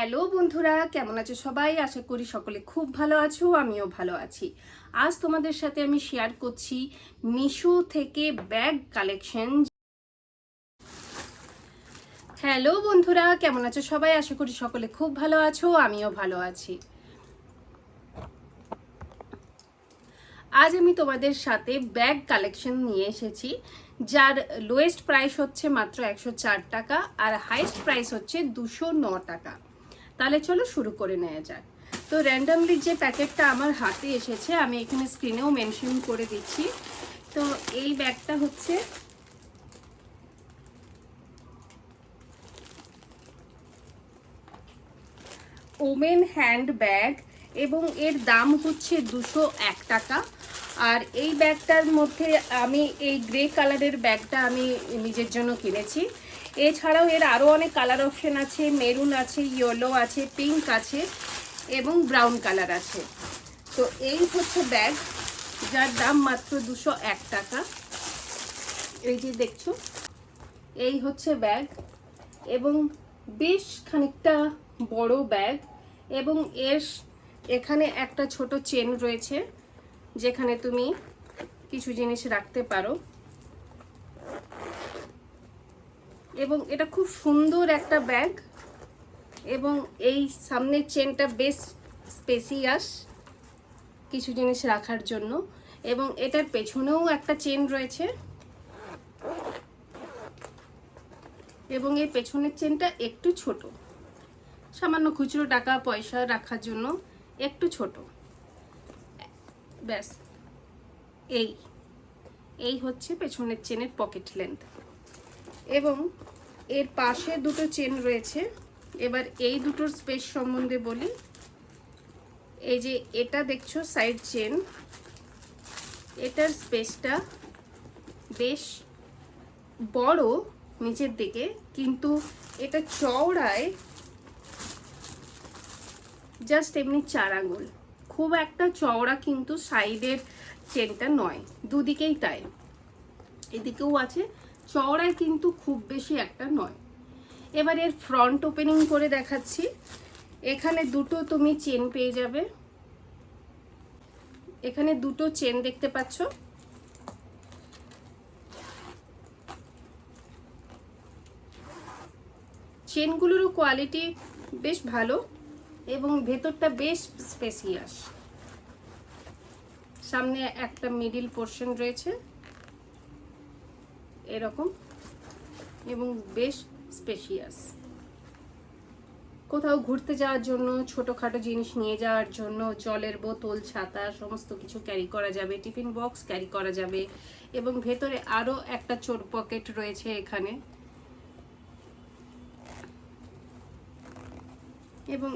Hello বন্ধুরা, কেমন আছো সবাই? আশা করি সকলে খুব ভালো আছো, আমিও ভালো আছি। আজ তোমাদের সাথে আমি শেয়ার করছি মিশো থেকে ব্যাগ কালেকশন হ্যালো বন্ধুরা, কেমন আছো সবাই? আশা করি সকলে খুব ভালো আছো, আমিও ভালো আছি। আজ আমি তোমাদের সাথে ব্যাগ কালেকশন নিয়ে এসেছি, যার লোয়েস্ট প্রাইস হচ্ছে মাত্র একশো চার টাকা, আর হাইস্ট প্রাইস হচ্ছে দুশো টাকা। তাহলে চলো শুরু করে নেওয়া যাক। তো র্যান্ডামলি যে প্যাকেটটা আমার হাতে এসেছে, আমি এখানে স্ক্রিনেও মেনশন করে দিচ্ছি। তো এই ব্যাগটা হচ্ছে ওমেন হ্যান্ড ব্যাগ এবং এর দাম হচ্ছে দুশো এক টাকা। আর এই ব্যাগটার মধ্যে আমি, এই গ্রে কালারের ব্যাগটা আমি নিজের জন্য কিনেছি। এছাড়াও এর আরও অনেক কালার অপশন আছে মেরুন আছে ইয়েলো আছে পিঙ্ক আছে এবং ব্রাউন কালার আছে। তো এই হচ্ছে ব্যাগ যার দাম মাত্র দুশো এক টাকা। এই যে দেখছ, এই হচ্ছে ব্যাগ এবং বেশ খানিকটা বড় ব্যাগ এবং এর এখানে একটা ছোট চেন রয়েছে, যেখানে তুমি কিছু জিনিস রাখতে পারো। এবং এটা খুব সুন্দর একটা ব্যাগ। এবং এই সামনের চেনটা বেশ স্পেসিয়াস কিছু জিনিস রাখার জন্য। এবং এটার পেছনেও একটা চেন রয়েছে। এবং এই পেছনের চেনটা একটু ছোট। সামান্য খুচরো টাকা, পয়সা রাখার জন্য একটু ছোট। ব্যাস, এই। এই হচ্ছে পেছনের চেনের পকেট লেন্থ এবং এর পাশে দুটো চেন রয়েছে। এবার এই দুটোর স্পেস সম্বন্ধে বলি। এই যে এটা দেখছ সাইড চেন এটার স্পেসটা বেশ বড় নিচের দিকে, কিন্তু এটা চওড়ায় জাস্ট এমনি চার আঙুল খুব একটা চওড়া কিন্তু সাইডের চেনটা নয়। দুদিকেই তাই। এদিকেও আছে চওড়ায় কিন্তু খুব বেশি একটা নয়। এবার এর ফ্রন্ট ওপেনিং করে দেখাচ্ছি। এখানে দুটো তুমি চেন পেয়ে যাবে। এখানে দুটো চেন দেখতে পাচ্ছ। চেনগুলোরও কোয়ালিটি বেশ ভালো এবং ভেতরটা বেশ স্পেসিয়াস সামনে একটা মিডিল পোর্শন রয়েছে। এরকম এবং বেশ স্পেশিয়াস কোথাও ঘুরতে যাওয়ার জন্য, ছোটোখাটো জিনিস নিয়ে যাওয়ার জন্য, জলের বোতল, ছাতা, সমস্ত কিছু ক্যারি করা যাবে টিফিন বক্স ক্যারি করা যাবে এবং ভেতরে আরও একটা চোর পকেট রয়েছে এখানে। এবং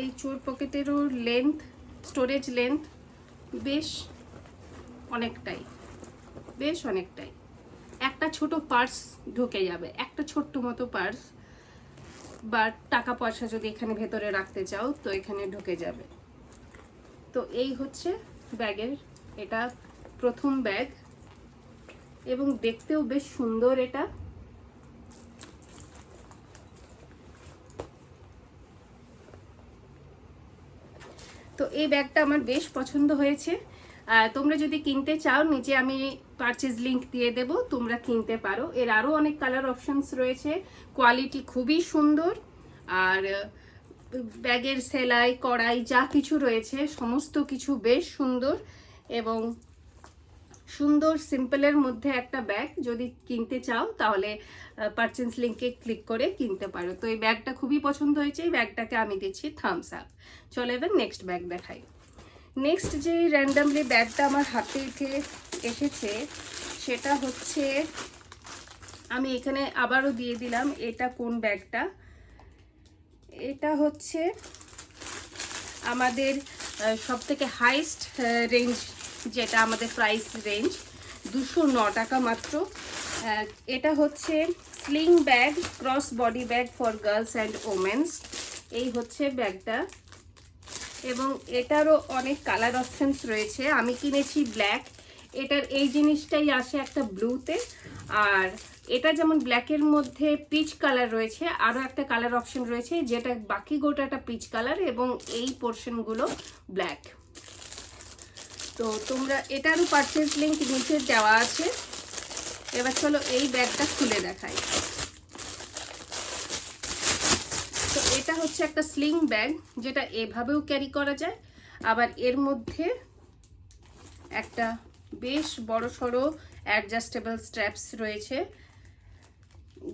এই চোর পকেটেরও লেন্থ স্টোরেজ লেন্থ বেশ অনেকটাই বেশ অনেকটাই। ছোট পার্স ঢুকে যাবে, একটা ছোট্ট মতো পার্স বা টাকা পয়সা যদি এখানে ভেতরে রাখতে চাও, তো এখানে ঢুকে যাবে। তো এই হচ্ছে ব্যাগের, এটা প্রথম ব্যাগ এবং দেখতেও বেশ সুন্দর এটা। তো এই ব্যাগটা আমার বেশ পছন্দ হয়েছে। তোমরা যদি কিনতে চাও, নিচে আমি পারচেজ লিংক দিয়ে দেব, তোমরা কিনতে পারো। এর আরও অনেক কালার অপশানস রয়েছে। কোয়ালিটি খুবই সুন্দর। আর, ব্যাগের সেলাই, কড়াই, যা কিছু রয়েছে, সমস্ত কিছু বেশ সুন্দর এবং সুন্দর সিম্পলের মধ্যে একটা ব্যাগ যদি কিনতে চাও, তাহলে পারচেন্স লিঙ্কে ক্লিক করে কিনতে পারো। তো এই ব্যাগটা খুবই পছন্দ হয়েছে। এই ব্যাগটাকে আমি দিচ্ছি থামস আপ চলো এবার নেক্সট ব্যাগ দেখাই। নেক্সট যে র্যান্ডামলি ব্যাগটা আমার হাতে উঠে এসেছে, সেটা হচ্ছে, আমি এখানে আবারও দিয়ে দিলাম, এটা কোন ব্যাগটা এটা হচ্ছে আমাদের সব থেকে হাইস্ট রেঞ্জ যেটা আমাদের প্রাইস রেঞ্জ দুশো ন টাকা মাত্র। এটা হচ্ছে sling bag cross body bag for girls and women's এই হচ্ছে ব্যাগটা এবং এটারও অনেক কালার অপশানস রয়েছে। আমি কিনেছি ব্ল্যাক এটার এই জিনিসটাই আসে একটা ব্লুতে আর এটা যেমন ব্ল্যাকের মধ্যে পিচ কালার রয়েছে, আরও একটা কালার অপশন রয়েছে, যেটা বাকি গোটাটা পিচ কালার এবং এই পোর্শনগুলো ব্ল্যাক তো তোমরা এটারও পারচেজ লিঙ্ক নিচে দেওয়া আছে। এবার চলো এই ব্যাগটা খুলে দেখাই তো এটা হচ্ছে একটা স্লিং ব্যাগ যেটা এভাবেও ক্যারি করা যায়। আবার এর মধ্যে একটা বেশ বড় সড়ো অ্যাডজাস্টেবল স্ট্র্যাপস রয়েছে,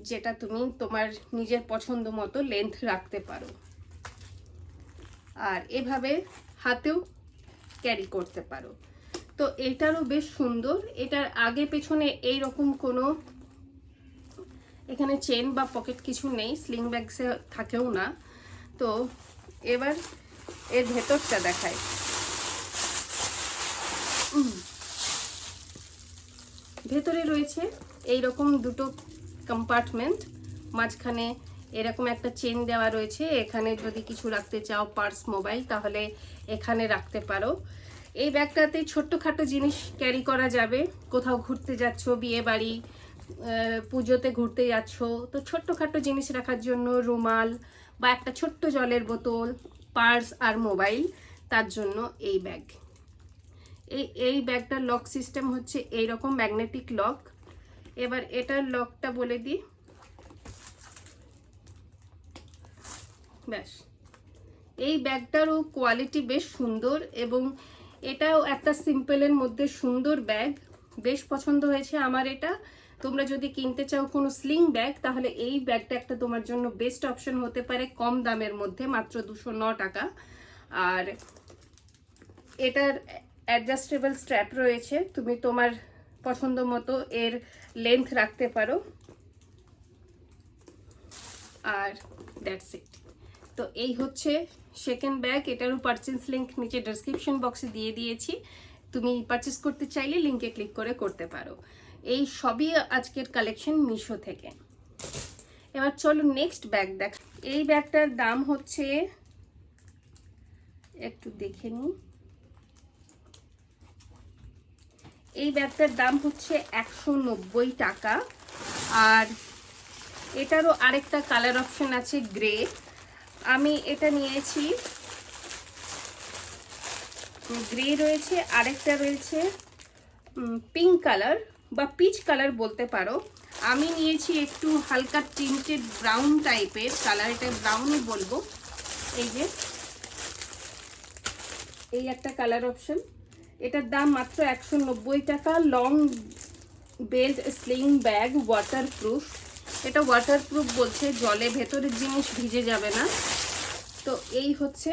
যেটা তুমি তোমার নিজের পছন্দ মতো লেন্থ রাখতে পারো। আর এভাবে হাতেও ক্যারি করতে পারো। তো এটারও বেশ সুন্দর। এটার আগে পেছনে এই রকম কোনো এখানে চেন বা পকেট কিছু নেই স্লিং ব্যাগসে থাকেও না। তো এবার এর ভেতরটা দেখায় ভেতরে রয়েছে এই রকম দুটো কম্পার্টমেন্ট মাঝখানে এরকম একটা চেন দেওয়া রয়েছে। এখানে যদি কিছু রাখতে চাও পার্স মোবাইল তাহলে এখানে রাখতে পারো। এই ব্যাগটাতে ছোট্টখাটো জিনিস ক্যারি করা যাবে। কোথাও ঘুরতে যাচ্ছ, বিয়ে বাড়ি পুজোতে ঘুরতে যাচ্ছ। তো ছোট্টখাটো জিনিস রাখার জন্য রুমাল বা একটা ছোট্ট জলের বোতল, পার্স আর মোবাইল, তার জন্য এই ব্যাগ। এই এই ব্যাগটার লক সিস্টেম হচ্ছে এই রকম ম্যাগনেটিক লক। এবার এটার লকটা বলে দিই। ব্যাস। এই ব্যাগটারও কোয়ালিটি বেশ সুন্দর এবং এটাও একটা সিম্পলের মধ্যে সুন্দর ব্যাগ। বেশ পছন্দ হয়েছে আমার এটা। তোমরা যদি কিনতে চাও কোনো স্লিং ব্যাগ তাহলে এই ব্যাগটা একটা তোমার জন্য বেস্ট অপশন হতে পারে কম দামের মধ্যে, মাত্র দুশো ন টাকা। আর এটার অ্যাডজাস্টেবল স্ট্র্যাপ রয়েছে, তুমি তোমার পছন্দ মতো এর লেন্থ রাখতে পারো। আর দ্যাটস ইট তো এই হচ্ছে সেকেন্ড ব্যাগ এটারও পারচেস লিঙ্ক নিচে ডেসক্রিপশন বক্সে দিয়ে দিয়েছি। তুমি পারচেস করতে চাইলে লিঙ্কে ক্লিক করে করতে পারো। এই সবই আজকের কালেকশন মিশো থেকে। এবার চলো নেক্সট ব্যাগ দেখ। এই ব্যাগটার দাম হচ্ছে, একটু দেখে নিই এই ব্যাগটার দাম হচ্ছে একশো নব্বই টাকা। আর এটারও আরেকটা কালার অপশন আছে গ্রে আমি এটা নিয়েছি। গ্রে রয়েছে, আরেকটা রয়েছে পিঙ্ক কালার বা পিচ কালার বলতে পারো, আমি নিয়েছি একটু হালকা টিন্টেড ব্রাউন টাইপের কালার এটা ব্রাউনই বলব। এই যে, এই একটা কালার অপশন এটার দাম মাত্র একশো নব্বই টাকা long belt sling bag waterproof এটা ওয়াটারপ্রুফ বলছে, জলে ভেতরের জিনিস ভিজে যাবে না। তো এই হচ্ছে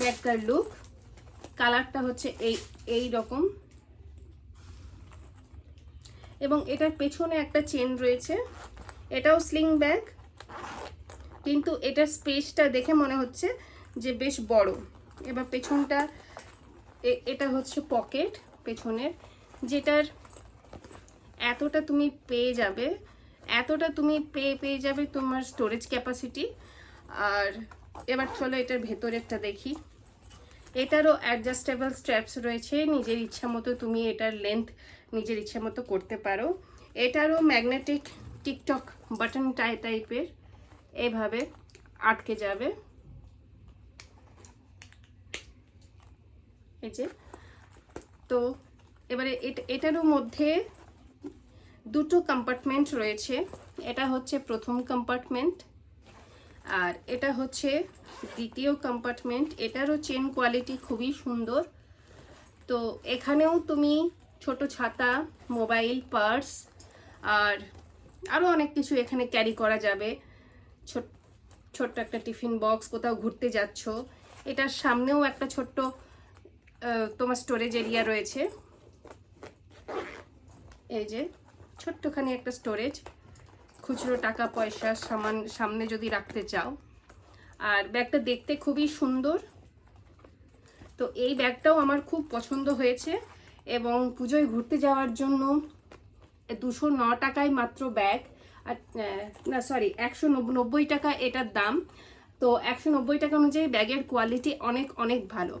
ব্যাগটার লুক কালারটা হচ্ছে এই এই রকম। এবং এটার পেছনে একটা চেন রয়েছে। এটাও স্লিং ব্যাগ কিন্তু এটার স্পেসটা দেখে মনে হচ্ছে যে বেশ বড়। এবার পেছনটা এটা হচ্ছে পকেট পেছনের। যেটার এতটা তুমি পেয়ে যাবে, এতটা তুমি পেয়ে পেয়ে যাবে তোমার স্টোরেজ ক্যাপাসিটি আর এবার চলো এটার ভেতরেরটা দেখি। এটারও অ্যাডজাস্টেবল স্ট্র্যাপস রয়েছে। নিজের ইচ্ছা মতো তুমি এটার লেন্থ নিজের ইচ্ছা মতো করতে পারো। এটারও ম্যাগনেটিক টিকটক বাটন টাই টাইপের এভাবে আটকে যাবে। এই যে। তো এবারে এট- এটারও মধ্যে দুটো কম্পার্টমেন্ট রয়েছে। এটা হচ্ছে প্রথম কম্পার্টমেন্ট আর এটা হচ্ছে দ্বিতীয় কম্পার্টমেন্ট এটারও চেন কোয়ালিটি খুবই সুন্দর। তো এখানেও তুমি ছোট ছাতা, মোবাইল, পার্স, আর আরও অনেক কিছু এখানে ক্যারি করা যাবে। ছোট ছোট্ট একটা টিফিন বক্স কোথাও ঘুরতে যাচ্ছ। এটার সামনেও একটা ছোট্ট তোমার স্টোরেজ এরিয়া রয়েছে। এই যে, ছোট্টখানি একটা স্টোরেজ খুচরো টাকা, পয়সা, সামান সামনে যদি রাখতে চাও। আর ব্যাগটা দেখতে খুবই সুন্দর। তো এই ব্যাগটাও আমার খুব পছন্দ হয়েছে। এবং পুজোয় ঘুরতে যাওয়ার জন্য দুশো ন টাকায় মাত্র ব্যাগ। আর না সরি একশো নব্বই টাকা এটার দাম। তো একশো নব্বই টাকা অনুযায়ী ব্যাগের কোয়ালিটি অনেক অনেক ভালো।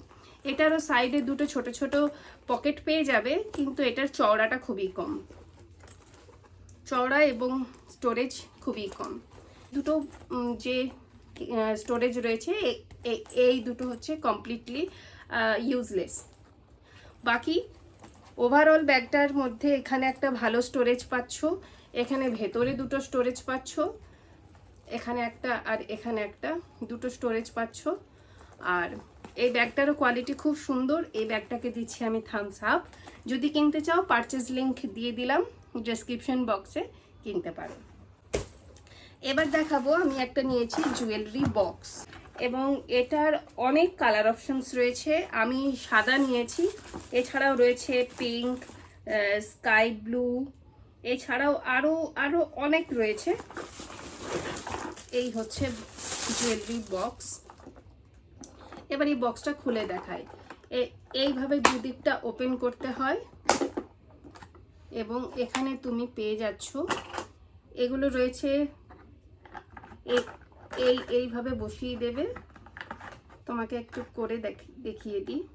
এটারও সাইডে দুটো ছোট ছোট পকেট পেয়ে যাবে, কিন্তু এটার চওড়াটা খুবই কম। চওড়া এবং স্টোরেজ খুবই কম। দুটো যে স্টোরেজ রয়েছে এই দুটো হচ্ছে কমপ্লিটলি ইউজলেস বাকি ওভারঅল ব্যাগটার মধ্যে এখানে একটা ভালো স্টোরেজ পাচ্ছ। এখানে ভেতরে দুটো স্টোরেজ পাচ্ছ। এখানে একটা আর এখানে একটা দুটো স্টোরেজ পাচ্ছ। আর এই ব্যাগটারও কোয়ালিটি খুব সুন্দর। এই ব্যাগটাকে দিচ্ছি আমি থামস আপ যদি কিনতে চাও পারচেজ লিঙ্ক দিয়ে দিলাম ডেসক্রিপশন বক্সে কিনতে পারো। এবার দেখাবো, আমি একটা নিয়েছি জুয়েলারি বক্স এবং এটার অনেক কালার অপশনস রয়েছে। আমি সাদা নিয়েছি, এছাড়াও রয়েছে পিঙ্ক স্কাই ব্লু এছাড়াও আরও আরও অনেক রয়েছে। এই হচ্ছে জুয়েলারি বক্স এবার এই বক্সটা খুলে দেখায় এইভাবে দুদিকটা ওপেন করতে হয় এবং এখানে তুমি পেয়ে যাচ্ছ। এগুলো রয়েছে এই, এইভাবে বসিয়ে দেবে। তোমাকে একটু করে দেখ- দেখিয়ে দিই।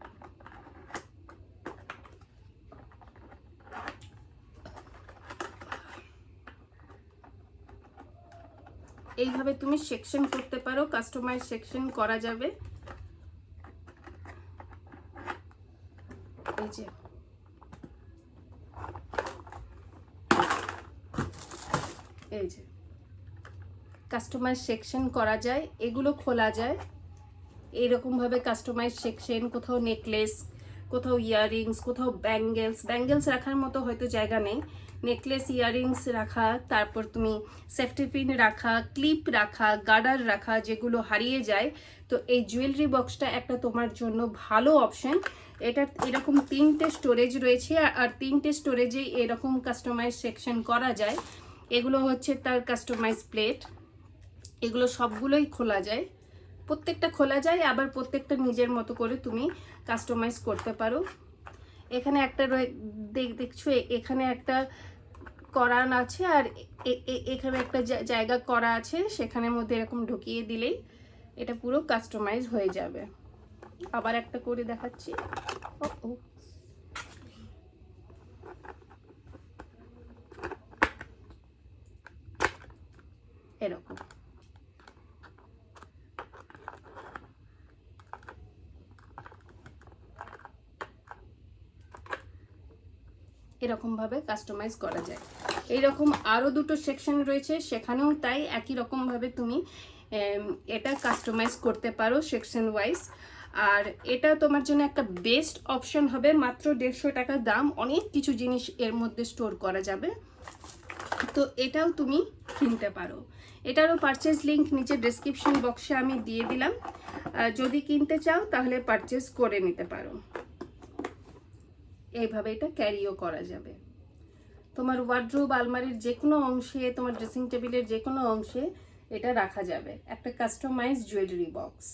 এইভাবে তুমি সেকশন করতে পারো, কাস্টমাইজ সেকশন করা যাবে। এই যে এই যে কাস্টমাইজ সেকশন করা যায়, এগুলো খোলা যায়। এইরকমভাবে কাস্টমাইজ সেকশন কোথাও নেকলেস কোথাও ইয়াররিংস কোথাও ব্যাঙ্গেলস ব্যাঙ্গেলস রাখার মতো হয়তো জায়গা নেই। নেকলেস ইয়াররিংস রাখা, তারপর তুমি সেফটি পিন রাখা ক্লিপ রাখা গার্ডার রাখা, যেগুলো হারিয়ে যায়। তো এই জুয়েলারি বক্সটা একটা তোমার জন্য ভালো অপশন এটা এরকম তিনটে স্টোরেজ রয়েছে, আর তিনটে স্টোরেজে এরকম কাস্টমাইজ সেকশন করা যায়। এগুলো হচ্ছে তার কাস্টমাইজ প্লেট এগুলো সবগুলোই খোলা যায়। প্রত্যেকটা খোলা যায়, আবার প্রত্যেকটা নিজের মতো করে তুমি কাস্টমাইজ করতে পারো। এখানে একটা দেখছ এখানে একটা করান আছে আর এখানে একটা জায়গা করা আছে, সেখানের মধ্যে এরকম ঢুকিয়ে দিলেই এটা পুরো কাস্টমাইজ হয়ে যাবে। আবার একটা করে দেখাচ্ছি। ও। এরকম। এরকমভাবে কাস্টমাইজ করা যায়। এইরকম আরও দুটো সেকশন রয়েছে, সেখানেও তাই একই রকমভাবে তুমি এটা কাস্টমাইজ করতে পারো সেকশন ওয়াইজ আর এটা তোমার জন্য একটা বেস্ট অপশন হবে, মাত্র দেড়শো টাকা দাম, অনেক কিছু জিনিস এর মধ্যে স্টোর করা যাবে। তো এটাও তুমি কিনতে পারো। এটারও পারচেজ লিংক নিচে ডেসক্রিপশন বক্সে আমি দিয়ে দিলাম। যদি কিনতে চাও তাহলে পারচেজ করে নিতে পারো। এইভাবে এটা ক্যারিও করা যাবে। তোমার ওয়ার্ড্রোব আলমারির যে কোনো অংশে, তোমার ড্রেসিং টেবিলের যে কোনো অংশে এটা রাখা যাবে। একটা কাস্টমাইজ জুয়েলারি বক্স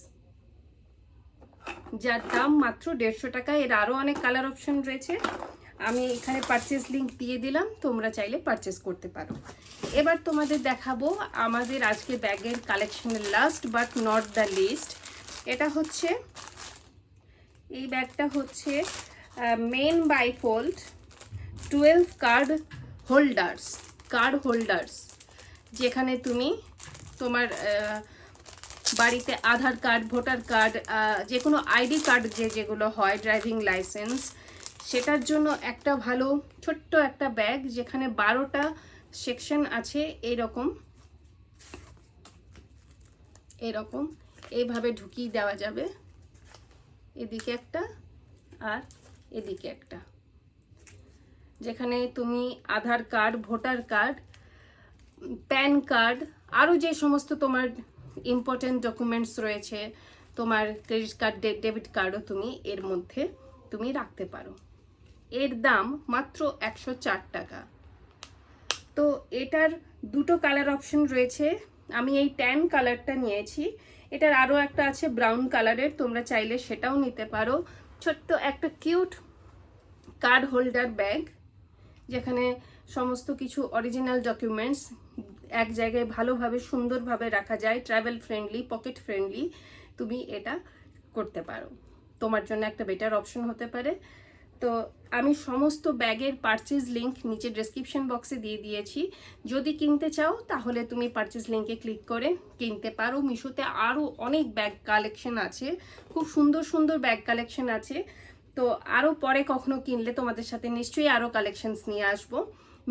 যার দাম মাত্র দেড়শো টাকা। এর আরও অনেক কালার অপশন রয়েছে। আমি এখানে পারচেস লিঙ্ক দিয়ে দিলাম। তোমরা চাইলে পারচেস করতে পারো। এবার তোমাদের দেখাবো আমাদের আজকে ব্যাগের কালেকশনের last but not the least এটা হচ্ছে, এই ব্যাগটা হচ্ছে men bifold twelve card holders card holders যেখানে তুমি তোমার বাড়িতে আধার কার্ড ভোটার কার্ড যে কোনো আইডি কার্ড যে যেগুলো হয় ড্রাইভিং লাইসেন্স সেটার জন্য একটা ভালো ছোট্ট একটা ব্যাগ যেখানে বারোটা সেকশন আছে এইরকম এরকম। এইভাবে ঢুকিয়ে দেওয়া যাবে। এদিকে একটা আর এদিকে একটা। যেখানে তুমি Aadhaar card, voter card, PAN card, আরও যে সমস্ত তোমার ইম্পর্টেন্ট ডকুমেন্টস রয়েছে, তোমার ক্রেডিট কার্ড ডেবিট কার্ডও তুমি এর মধ্যে তুমি রাখতে পারো। এর দাম মাত্র একশো চার টাকা। তো এটার দুটো কালার অপশন রয়েছে। আমি এই ট্যান কালারটা নিয়েছি। এটার আরও একটা আছে ব্রাউন কালারের তোমরা চাইলে সেটাও নিতে পারো। ছোট্ট একটা কিউট কার্ড হোল্ডার ব্যাগ, যেখানে সমস্ত কিছু অরিজিনাল ডকুমেন্টস এক জায়গায় ভালোভাবে, সুন্দরভাবে রাখা যায় ট্রাভেল ফ্রেন্ডলি পকেট ফ্রেন্ডলি তুমি এটা করতে পারো। তোমার জন্য একটা বেটার অপশন হতে পারে। তো আমি সমস্ত ব্যাগের পারচেজ লিঙ্ক নিচে ডেসক্রিপশন বক্সে দিয়ে দিয়েছি। যদি কিনতে চাও, তাহলে তুমি পারচেজ লিঙ্কে ক্লিক করে কিনতে পারো। মিশোতে আরও অনেক ব্যাগ কালেকশন আছে। খুব সুন্দর সুন্দর ব্যাগ কালেকশন আছে। তো আরও পরে কখনো কিনলে তোমাদের সাথে নিশ্চয়ই আরও কালেকশনস নিয়ে আসব।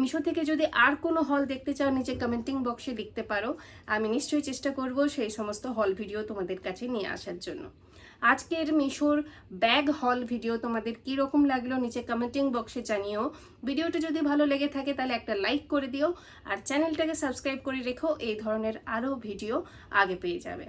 মিশো থেকে যদি আর কোনো হল দেখতে চাও, নিচে কমেন্টিং বক্সে লিখতে পারো। আমি নিশ্চয়ই চেষ্টা করব সেই সমস্ত হল ভিডিও তোমাদের কাছে নিয়ে আসার জন্য। আজকের মিশোর ব্যাগ হল ভিডিও তোমাদের কীরকম লাগল নিচে কমেন্টিং বক্সে জানিও। ভিডিওটি যদি ভালো লেগে থাকে তাহলে একটা লাইক করে দিও। আর চ্যানেলটাকে সাবস্ক্রাইব করে রেখো, এই ধরনের আরও ভিডিও আগে পেয়ে যাবে।